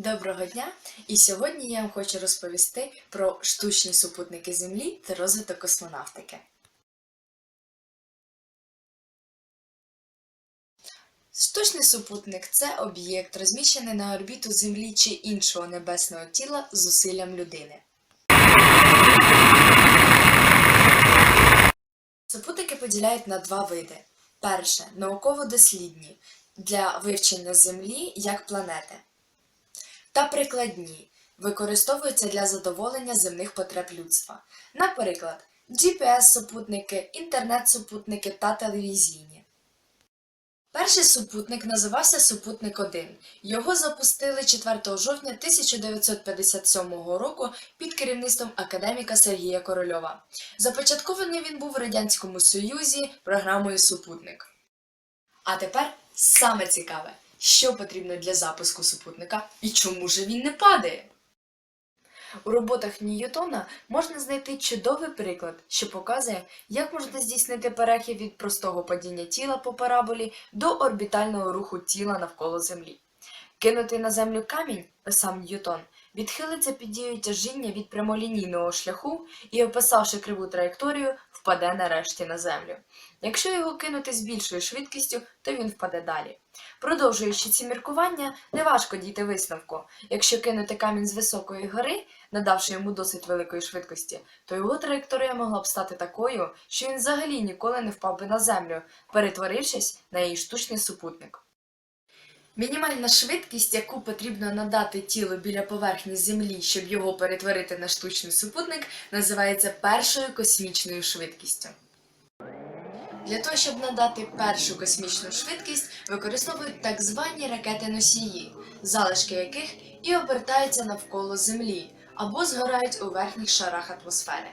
Доброго дня! І сьогодні я вам хочу розповісти про штучні супутники Землі та розвиток космонавтики. Штучний супутник це об'єкт, розміщений на орбіту Землі чи іншого небесного тіла з зусиллям людини. Супутники поділяють на два види. Перше науково-дослідні для вивчення Землі як планети та прикладні використовуються для задоволення земних потреб людства, наприклад, GPS-супутники, інтернет-супутники та телевізійні. Перший супутник називався Супутник 1. Його запустили 4 жовтня 1957 року під керівництвом академіка Сергія Корольова. Започаткований він був в Радянському Союзі програмою Супутник. А тепер саме цікаве, що потрібно для запуску супутника і чому ж він не падає. У роботах Ньютона можна знайти чудовий приклад, що показує, як можна здійснити перехід від простого падіння тіла по параболі до орбітального руху тіла навколо Землі. Кинути на землю камінь, писав Ньютон, відхилиться під дією тяжіння від прямолінійного шляху і, описавши криву траєкторію, впаде нарешті на землю. Якщо його кинути з більшою швидкістю, то він впаде далі. Продовжуючи ці міркування, неважко дійти висновку. Якщо кинути камінь з високої гори, надавши йому досить великої швидкості, то його траєкторія могла б стати такою, що він взагалі ніколи не впав би на землю, перетворившись на її штучний супутник. Мінімальна швидкість, яку потрібно надати тілу біля поверхні Землі, щоб його перетворити на штучний супутник, називається першою космічною швидкістю. Для того, щоб надати першу космічну швидкість, використовують так звані ракети-носії, залишки яких і обертаються навколо Землі або згорають у верхніх шарах атмосфери.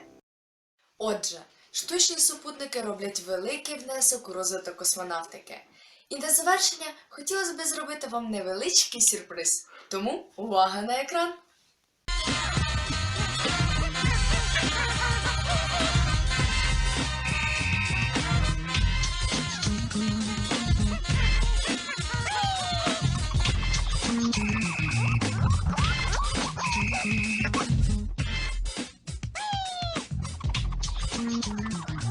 Отже, штучні супутники роблять великий внесок у розвиток космонавтики. І до завершення хотілося б зробити вам невеличкий сюрприз. Тому увага на екран! Mm-hmm.